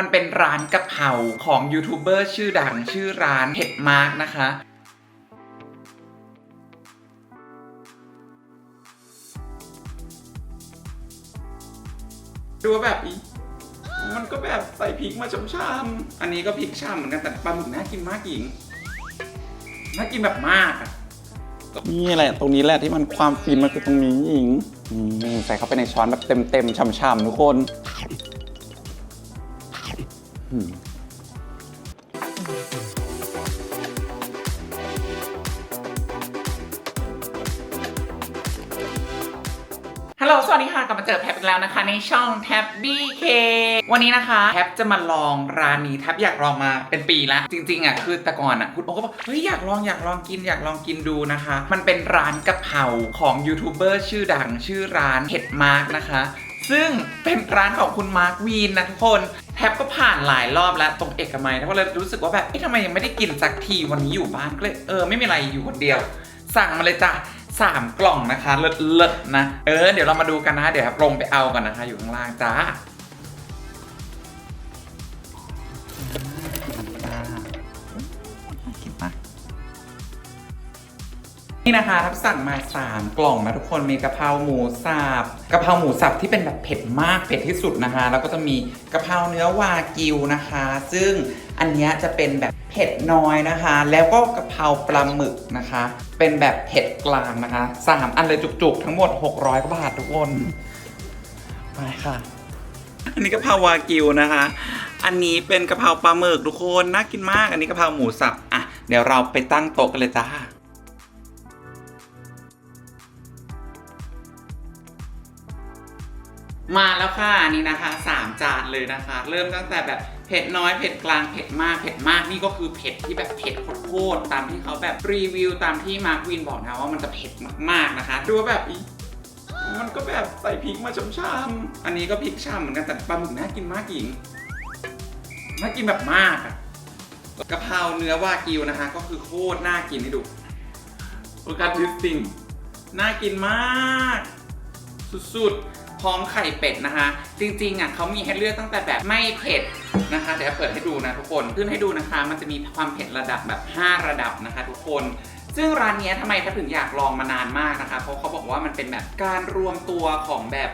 มันเป็นร้านกะเพราของยูทูบเบอร์ชื่อดังชื่อร้านเห็ดมาร์กนะคะ ดูแบบอีมันก็แบบใส่พริกมาช่ำๆอันนี้ก็พริกช่ำเหมือนกันแต่ปลาหมึกน่ากินมากหญิงน่ากินแบบมากอะนี่แหละ ตรงนี้แหละที่มันความฟินมันคือตรงนี้หญิงอืมใส่เข้าไปในช้อนแบบเต็มๆช่ำๆทุกคน ฮัลโหล สวัสดีค่ะ กลับมาเจอแท็บอีกแล้วนะคะ ในช่องแท็บ BK วันนี้นะคะแท็บจะมาลองร้านนี้แท็บอยากลองมาเป็นปีแล้วจริงๆอะคือแต่ก่อนอะคุณโอก็บอกเฮ้ยอยากลองอยากลองกินอยากลองกินดูนะคะ มันเป็นร้านกะเพราของยูทูบเบอร์ชื่อดังชื่อร้านเห็ดมาร์กนะคะ ซึ่งเป็นร้านของคุณมาร์ควีนนะทุกคนแทบก็ผ่านหลายรอบแล้วตรงเอกมัยแท็บก็เลยรู้สึกว่าแบบเอ๊ะทำไมยังไม่ได้กินสักทีวันนี้อยู่บ้านก็เลยเออไม่มีอะไรอยู่คนเดียว สั่งมาเลยจ้ะสามกล่องนะคะเลิศๆนะ เออ เดี๋ยวเรามาดูกันนะ เดี๋ยวครับลงไปเอากันนะคะ อยู่ข้างล่างจ้า นี่นะคะทับสั่งมา 3 กล่องนะทุกคนมีกะเพราหมูสับกะเพราหมูสับที่เป็นแบบเผ็ดมากเผ็ดที่สุดนะคะ แล้วก็จะมีกะเพราเนื้อวากิวนะคะ ซึ่งอันนี้จะเป็นแบบเผ็ดน้อยนะคะ แล้วก็กะเพราปลาหมึกนะคะ เป็นแบบเผ็ดกลางนะคะสามอันเลยจุกๆ ทั้งหมด 600กว่าบาททุกคนมาค่ะ อันนี้กะเพราวากิวนะคะ อันนี้เป็นกะเพราปลาหมึกทุกคนน่ากินมาก อันนี้กะเพราหมูสับอะเดี๋ยวเราไปตั้งโต๊ะกันเลยจ้า มาแล้วค่ะอันนี่นะคะสามจานเลยนะคะ เริ่มตั้งแต่แบบเผ็ดน้อยเผ็ดกลางเผ็ดมากเผ็ดมากนี่ก็คือเผ็ดที่แบบเผ็ดโคตรตามที่เขาแบบรีวิวตามที่มาร์ควินบอกนะว่ามันจะเผ็ดมากๆนะคะดูว่าแบบอีมันก็แบบใส่พริกมาช่ำๆอันนี้ก็พริกช่ำเหมือนกันแต่ปลาหมึกน่ากินมากหญิงน่ากินแบบมากอะกะเพราเนื้อวากิวนะคะ ก็คือโคตรน่ากินให้ดูโอกาสดิสติงน่ากินมาก สุดๆ ร้อมไข่เป็ดนะคะ จริงๆอะเขามีให้เลือกตั้งแต่แบบไม่เผ็ดนะคะเดี๋ยวเปิดให้ดูนะทุกคนขึ้นให้ดูนะคะ มันจะมีความเผ็ดระดับแบบ 5 ระดับนะคะ ทุกคน ซึ่งร้านนี้ทำไมถ้าถึงอยากลองมานานมากนะคะ เพราะเขาบอกว่ามันเป็นแบบการรวมตัวของแบบ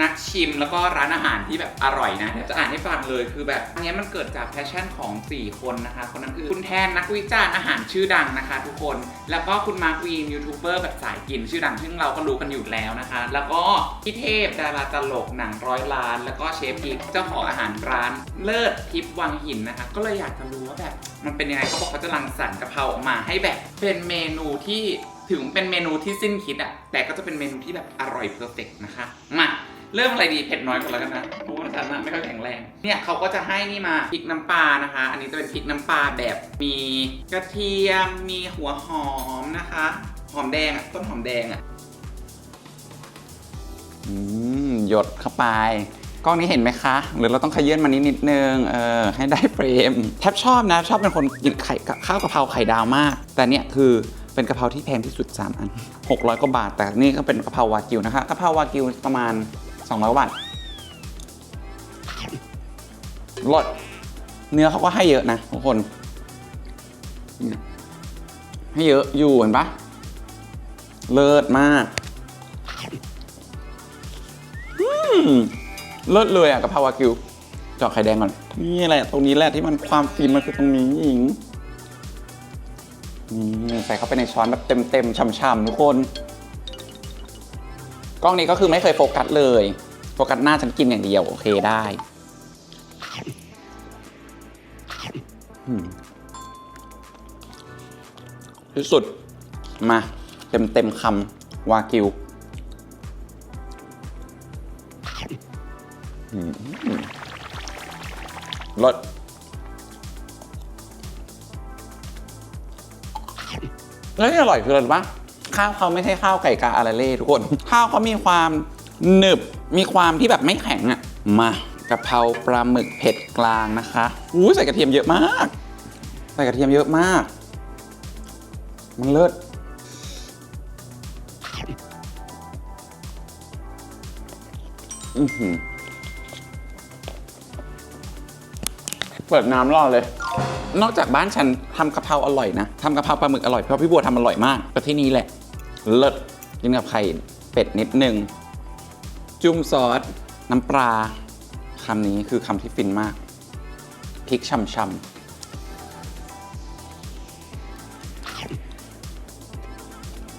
นักชิมแล้วก็ร้านอาหารที่แบบอร่อยนะเดี๋ยวจะอ่านให้ฟังเลยคือแบบอันนี้มันเกิดจากแพชชั่นของ 4 คนนะคะคนนั้นคือคุณแทนนักวิจารณ์อาหารชื่อดังนะคะ ทุกคนแล้วก็คุณมาร์ควีนยูทูบเบอร์แบบสายกินชื่อดังซึ่งเราก็รู้กันอยู่แล้วนะคะ แล้วก็พี่เทพดาราตลกหนังร้อยล้าน แล้วก็เชฟพีเจ้าของอาหารร้านเลิศทิพย์วังหินนะคะ ก็เลยอยากจะรู้ว่าแบบมันเป็นยังไงเขาบอกเขาจะรังสรรค์กะเพราออกมาให้แบบเป็นเมนูที่ ถึงเป็นเมนูที่สิ้นคิดอะแต่ก็จะเป็นเมนูที่แบบอร่อยเพอร์เฟกนะคะ มาเริ่มอะไรดีเผ็ดน้อยก่อนแล้วกันนะเพราะว่าฉันอะไม่ค่อยแข็งแรง เนี่ยเขาก็จะให้นี่มาพริกน้ำปลานะคะ อันนี้จะเป็นพริกน้ำปลาแบบมีกระเทียมมีหัวหอมนะคะ หอมแดงอะต้นหอมแดงอะอืมหยดเข้าไปกล้องนี้เห็นไหมคะ หรือเราต้องขยื่นมานิดนิดนึง เออ ให้ได้เฟรม แทบชอบนะ ชอบเป็นคนกินไข่ข้าวกะเพราไข่ดาวมาก แต่เนี่ยคือ เป็นกะเพราที่แพงที่สุด 3 อัน 600 กว่าบาท แต่นี่ก็เป็นกะเพราวากิวนะคะกะเพราวากิวประมาณ 200 บาทรสเนื้อเขาก็ให้เยอะนะทุกคน ให้เยอะอยู่เห็นปะเลิศมากอืมเลิศเลยอะกะเพราวากิวเจาะไข่แดงก่อนนี่แหละตรงนี้แหละที่มันความฟินมันคือตรงนี้หญิง นี่ใส่เข้าไปในช้อนแบบเต็มๆช่ำๆทุกคน กล้องนี้ก็คือไม่เคยโฟกัสเลย โฟกัสหน้าฉันกินอย่างเดียว โอเคได้ที่สุด มา เต็มๆคำวากิวรส แล้วที่อร่อยคืออะไรรู้ปะข้าวเขาไม่ใช่ข้าวไก่กาอาราเล่ทุกคน ข้าวเขามีความหนึบ มีความที่แบบไม่แข็งอะมากะเพราปลาหมึกเผ็ดกลางนะคะอู้ใส่กระเทียมเยอะมาก ใส่กระเทียมเยอะมาก มันเลิศอือหือเปิดน้ำรอเลย นอกจากบ้านฉันทำกะเพราอร่อยนะทำกะเพราปลาหมึกอร่อยเพราะพี่บัวทำอร่อยมากก็ที่นี่แหละ เลิศกินกับไข่เป็ดนิดนึง จุ่มซอส น้ำปลาคำนี้คือคำที่ฟินมากพริกช่ำๆ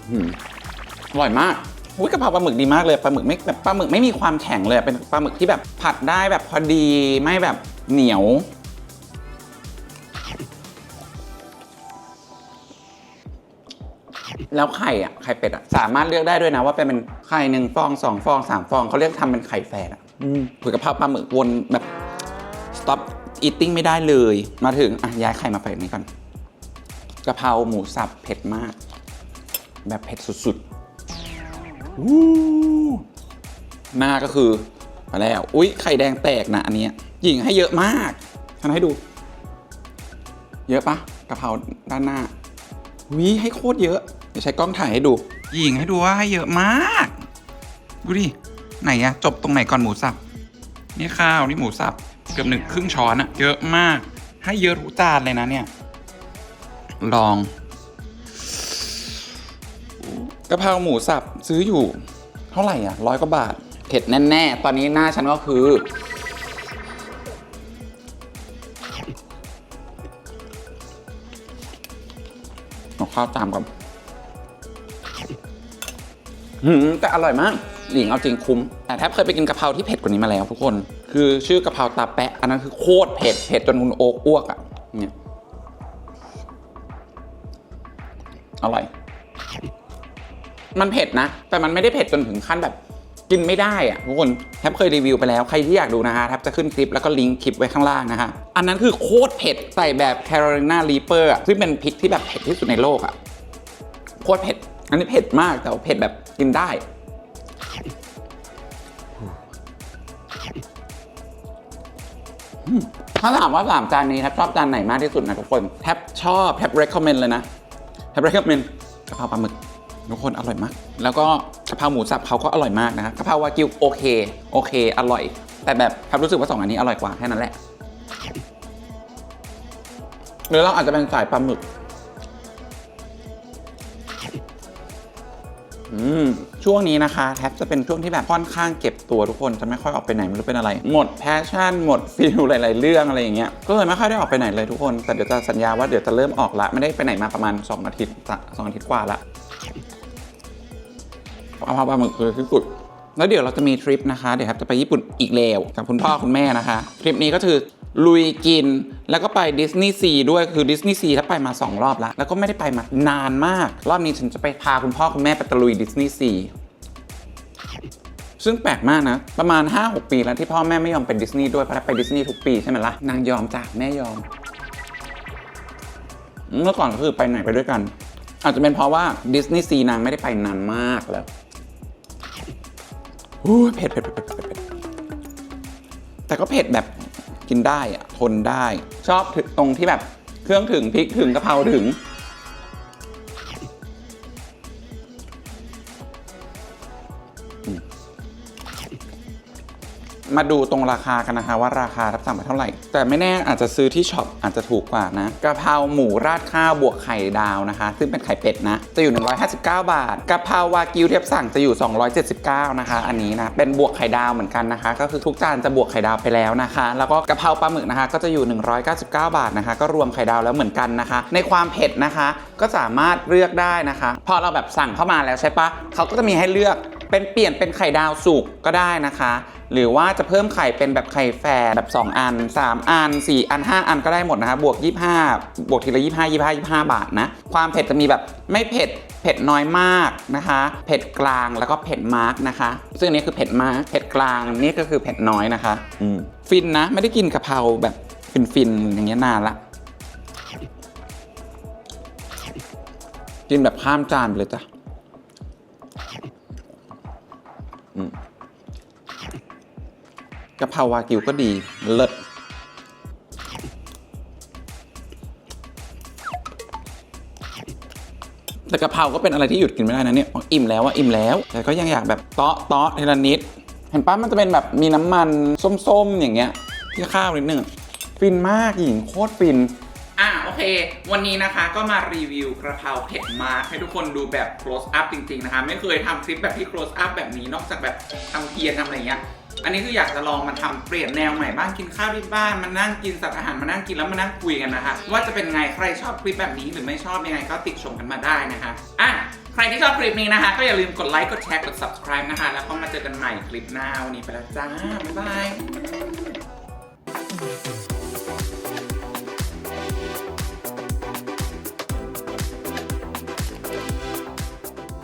อืมอร่อยมากอุ้ยกะเพราปลาหมึกดีมากเลยปลาหมึกไม่แบบปลาหมึกไม่มีความแข็งเลยเป็นปลาหมึกที่แบบผัดได้แบบพอดีไม่แบบเหนียว แล้วไข่อะไข่เป็ดอะสามารถเลือกได้ด้วยนะว่าเป็นเป็นไข่หนึ่งฟองสองฟองสามฟองเขาเรียกทำเป็นไข่แฝดอะผือกะเพราปลาหมึกวนแบบ stop eating ไม่ได้เลย มาถึงอะย้ายไข่มาใส่นี้ก่อนกะเพราหมูสับเผ็ดมาก แบบเผ็ดสุดๆวู้หน้าก็คือมาแล้ว อุ๊ย ไข่แดงแตกนะอันเนี้ยหญิงให้เยอะมากทำให้ดู เยอะปะกะเพราด้านหน้าวิให้โคตรเยอะ เดี๋ยวใช้กล้องถ่ายให้ดู ยิงให้ดูว่าให้เยอะมาก ดูดิ ไหนอะจบตรงไหนก่อนหมูสับ นี่ข้าวนี่หมูสับ เกือบหนึ่งครึ่งช้อนอะเยอะมาก ให้เยอะทุกจานเลยนะเนี่ย ลองกะเพราหมูสับซื้ออยู่ เท่าไหร่อะร้อยกว่าบาทเผ็ดแน่ๆ ตอนนี้หน้าฉันก็คือเอาข้าวตามก่อน หืมแต่อร่อยมากหลิงเอาจริงคุ้ม แต่แทบเคยไปกินกะเพราที่เผ็ดกว่านี้มาแล้วทุกคน คือชื่อกะเพราตาแปะ อันนั้นคือโคตรเผ็ดเผ็ดจนคุณโอ๊กอ้วกอะ่ะเนี่ยอร่อย มันเผ็ดนะ แต่มันไม่ได้เผ็ดจนถึงขั้นแบบกินไม่ได้อะทุกคนแทบเคยรีวิวไปแล้วใครที่อยากดูนะฮะแทบจะขึ้นคลิปแล้วก็ลิงก์คลิปไว้ข้างล่างนะฮะอันนั้นคือโคตรเผ็ดใส่แบบแคโรไลนารีเปอร์ซึ่งเป็นพริกที่แบบเผ็ดที่สุดในโลกอะโคตรเผ็ด อันนี้เผ็ดมากแต่เผ็ดแบบ กินได้ ถ้าถามว่าสามจานนี้แทบชอบจานไหนมากที่สุดนะทุกคน แทบชอบแทบ recommend เลยนะ แทบ recommend กะเพราปลาหมึกทุกคนอร่อยมาก แล้วก็กะเพราหมูสับเขาก็อร่อยมากนะกะเพราวากิวโอเค โอเค อร่อย แต่แบบแทบรู้สึกว่าสองอันนี้อร่อยกว่าแค่นั้นแหละหรือเราอาจจะเป็นสายปลาหมึก ช่วงนี้นะคะแท็บจะเป็นช่วงที่แบบค่อนข้างเก็บตัวทุกคนจะไม่ค่อยออกไปไหนไม่รู้เป็นอะไร หมดแพชชั่นหมดฟิลหลาย ๆ เรื่องอะไรอย่างเงี้ยก็เลยไม่ค่อยได้ออกไปไหนเลยทุกคนแต่เดี๋ยวจะสัญญาว่าเดี๋ยวจะเริ่มออกละไม่ได้ไปไหนมาประมาณ 2 อาทิตย์สองอาทิตย์กว่าละเอาปลาหมึกคือที่สุดแล้วเดี๋ยวเราจะมีทริปนะคะเดี๋ยวครับจะไปญี่ปุ่นอีกแล้วกับคุณพ่อคุณแม่นะคะทริปนี้ก็คือ ลุยกิน แล้วก็ไปดิสนีย์ซีด้วยคือดิสนีย์ซีถ้าไปมา 2 รอบแล้วแล้วก็ไม่ได้ไปมานานมาก รอบนี้ฉันจะไปพาคุณพ่อคุณแม่ไปตะลุยดิสนีย์ซีซึ่งแปลกมากนะ ประมาณ 5-6 ปีแล้วที่พ่อแม่ไม่ยอมไปดิสนีย์ด้วยเพราะไปดิสนีย์ทุกปีใช่ไหมล่ะนางยอมจ้ะแม่ยอมเมื่อก่อนก็คือไปไหนไปด้วยกัน อาจจะเป็นเพราะว่าดิสนีย์ซีนางไม่ได้ไปนานมากแล้วอู้ยเผ็ดเผ็ดเผ็ดเผ็ดเผ็ดเผ็ดแต่ก็เผ็ดแบบ กินได้อะทนได้ ชอบตรงที่แบบเครื่องถึงพริกถึงกะเพราถึง มาดูตรงราคากันนะคะว่าราคารับสั่งไปเท่าไหร่ แต่ไม่แน่อาจจะซื้อที่ช็อปอาจจะถูกกว่านะกะเพราหมูราดข้าวบวกไข่ดาวนะคะ ซึ่งเป็นไข่เป็ดนะ จะอยู่ 159 บาทกะเพราวากิวเทียบสั่งจะอยู่ 279 นะคะ อันนี้นะเป็นบวกไข่ดาวเหมือนกันนะคะ ก็คือทุกจานจะบวกไข่ดาวไปแล้วนะคะ แล้วก็กะเพราปลาหมึกนะคะ ก็จะอยู่ 199 บาทนะคะ ก็รวมไข่ดาวแล้วเหมือนกันนะคะ ในความเผ็ดนะคะ ก็สามารถเลือกได้นะคะ พอเราแบบสั่งเข้ามาแล้วใช่ปะเขาก็จะมีให้เลือก เป็นเปลี่ยนเป็นไข่ดาวสุกก็ได้นะคะ หรือว่าจะเพิ่มไข่เป็นแบบไข่แฝดแบบ 2 อัน 3 อัน 4 อัน 5 อันก็ได้หมดนะคะบวก 25 บวกทีละ 25 25 25 บาทนะ ความเผ็ดจะมีแบบไม่เผ็ดเผ็ดน้อยมากนะคะ เผ็ดกลางแล้วก็เผ็ดมาร์กนะคะ ซึ่งนี้คือเผ็ดมากเผ็ดกลางนี่ก็คือเผ็ดน้อยนะคะฟินนะไม่ได้กินกะเพราแบบฟินๆอย่างเงี้ยนานละกินแบบข้ามจานไปเลยจ้ะ กะเพราวากิวก็ดีเลิศแต่กะเพราก็เป็นอะไรที่หยุดกินไม่ได้นะเนี่ยอิ่มแล้วอะอิ่มแล้ว แต่ก็ยังอยากแบบเตาะเตาะทีละนิด เห็นปะมันจะเป็นแบบมีน้ำมันส้มๆ อย่างเงี้ยที่ข้าวนิดนึงฟินมากหญิงโคตรฟินอะโอเค วันนี้นะคะก็มารีวิวกระเพราเผ็ดมากให้ทุกคนดูแบบ close up จริง ๆ นะคะ ไม่เคยทำคลิปแบบที่ close up แบบนี้นอกจากแบบทำเทียนทำอะไรเงี้ย อันนี้คืออยากจะลองมาทำเปลี่ยนแนวใหม่บ้างกินข้าวที่บ้านมานั่งกินสัตว์อาหารมานั่งกินแล้วมานั่งคุยกันนะคะว่าจะเป็นไงใครชอบคลิปแบบนี้หรือไม่ชอบยังไงก็ติดชมกันมาได้นะคะอะใครที่ชอบคลิปนี้นะคะ ก็อย่าลืมกดไลค์กดแชร์กด subscribe นะคะ แล้วก็มาเจอกันใหม่คลิปหน้าวันนี้ไปแล้วจ้าบ๊ายบาย